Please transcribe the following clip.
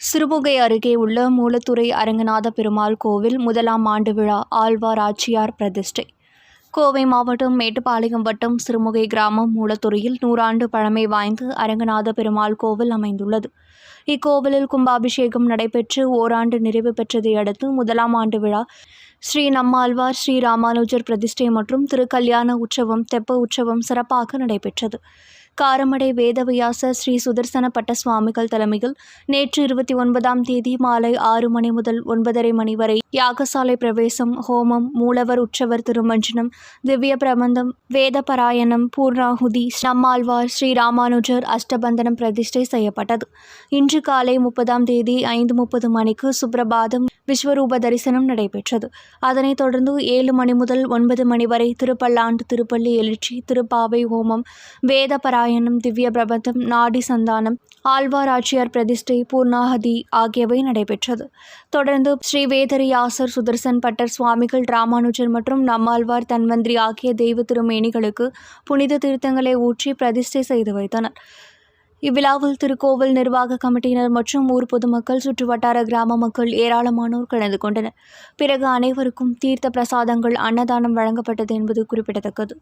சிறுமுகை அருகே உள்ள மூலத்துறை அரங்கநாத பெருமாள் கோவில் முதலாம் ஆண்டு விழா ஆழ்வார் ஆட்சியார் பிரதிஷ்டை. கோவை மாவட்டம் மேட்டுப்பாளையம் வட்டம் சிறுமுகை கிராமம் மூலத்துறையில் நூறாண்டு பழமை வாய்ந்த அரங்கநாத பெருமாள் கோவில் அமைந்துள்ளது. இக்கோவிலில் கும்பாபிஷேகம் நடைபெற்று ஓராண்டு நிறைவு பெற்றதை அடுத்து முதலாம் ஆண்டு விழா ஸ்ரீ நம்மாழ்வார் ஸ்ரீ ராமானுஜர் பிரதிஷ்டை மற்றும் திருக்கல்யாண உற்சவம் தெப்ப உற்சவம் சிறப்பாக நடைபெற்றது. காரமடை வேதவியாச ஸ்ரீ சுதர்சன பட்ட சுவாமிகள் தலைமையில் நேற்று இருபத்தி ஒன்பதாம் தேதி மாலை ஆறு மணி முதல் ஒன்பதரை மணி வரை யாகசாலை பிரவேசம் ஹோமம் மூலவர் உற்சவர் திருமஞ்சனம் திவ்ய பிரபந்தம் வேத பராயணம் பூர்ணாகுதி நம்மாழ்வார் ஸ்ரீ ராமானுஜர் அஷ்டபந்தனம் பிரதிஷ்டை செய்யப்பட்டது. இன்று காலை முப்பதாம் தேதி ஐந்து முப்பது மணிக்கு சுப்பிரபாதம் விஸ்வரூப தரிசனம் நடைபெற்றது. அதனைத் தொடர்ந்து ஏழு மணி முதல் ஒன்பது மணி வரை திருப்பல்லாண்டு திருப்பள்ளி எழுச்சி திருப்பாவை ஹோமம் வேத பாராயணம் திவ்ய பிரபந்தம் நாடி சந்தானம் ஆழ்வார் ஆட்சியார் பிரதிஷ்டை பூர்ணாகதி ஆகியவை நடைபெற்றது. தொடர்ந்து ஸ்ரீ வேதரியாசர் சுதர்சன் பட்டர் சுவாமிகள் ராமானுஜர் மற்றும் நம்மாழ்வார் தன்வந்திரி ஆகிய தெய்வ திருமேனிகளுக்கு புனித தீர்த்தங்களை ஊற்றி பிரதிஷ்டை செய்து வைத்தனர். இவ்விழாவில் திருக்கோவில் நிர்வாக கமிட்டியினர் மற்றும் ஊர் பொதுமக்கள் சுற்றுவட்டார கிராம மக்கள் ஏராளமானோர் கலந்து கொண்டனர். பிறகு அனைவருக்கும் தீர்த்த பிரசாதங்கள் அன்னதானம் வழங்கப்பட்டது என்பது குறிப்பிடத்தக்கது.